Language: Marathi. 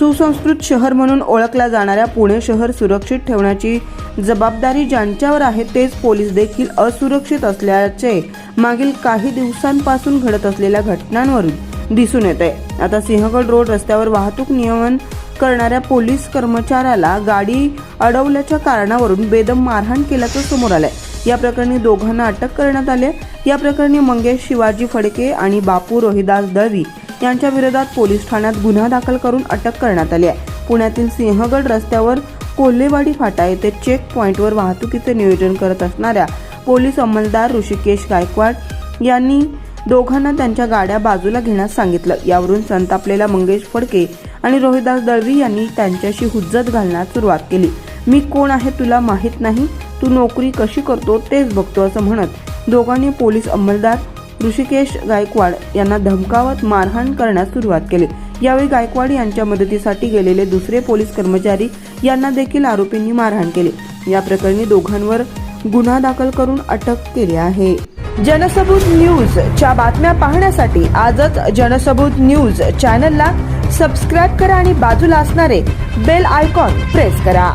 सुसंस्कृत शहर म्हणून ओळखल्या जाणाऱ्या पुणे शहर सुरक्षित ठेवण्याची जबाबदारी ज्यांच्यावर आहे तेच पोलीस देखील असुरक्षित असल्याचे मागील काही दिवसांपासून घडत असलेल्या घटनांवरून दिसून येत. आहे आता सिंहगड रोड रस्त्यावर वाहतूक नियमन करणाऱ्या पोलीस कर्मचाऱ्याला गाडी अडवल्याच्या कारणावरून बेदम मारहाण केल्याचं समोर आलंय. या प्रकरणी दोघांना अटक करण्यात आली या प्रकरणी मंगेश शिवाजी फडके आणि बापू रोहिदास दळवी यांच्या विरोधात पोलीस ठाण्यात गुन्हा दाखल करून अटक करण्यात आली आहे. पुण्यातील सिंहगड रस्त्यावर कोल्हेवाडी फाटा येथे चेक पॉईंटवर वाहतुकीचे नियोजन करत असणाऱ्या पोलीस अंमलदार ऋषिकेश गायकवाड यांनी दोघांना त्यांच्या गाड्या बाजूला घेण्यास सांगितलं. यावरून संतापलेला मंगेश फडके आणि रोहिदास दळवी यांनी त्यांच्याशी हुज्जत घालण्यास सुरुवात केली. मी कोण आहे तुला माहीत नाही? तू नोकरी कशी करतो तेच बघतो असं म्हणत दोघांनी पोलीस अंमलदार ऋषिकेश गायकवाड यांना धमकावत मारहाण करण्यास सुरुवात केली. यावेळी गायकवाड यांच्या मदतीसाठी गेलेले दुसरे पोलीस कर्मचारी यांना देखील आरोपींनी मारहाण केली. या प्रकरणी दोघांवर गुन्हा दाखल करून अटक केली आहे. जनसबूत न्यूज च्या बातम्या पाहण्यासाठी आजच जनसबूत न्यूज चॅनलला सबस्क्राईब करा आणि बाजूला असणारे बेल आयकॉन प्रेस करा.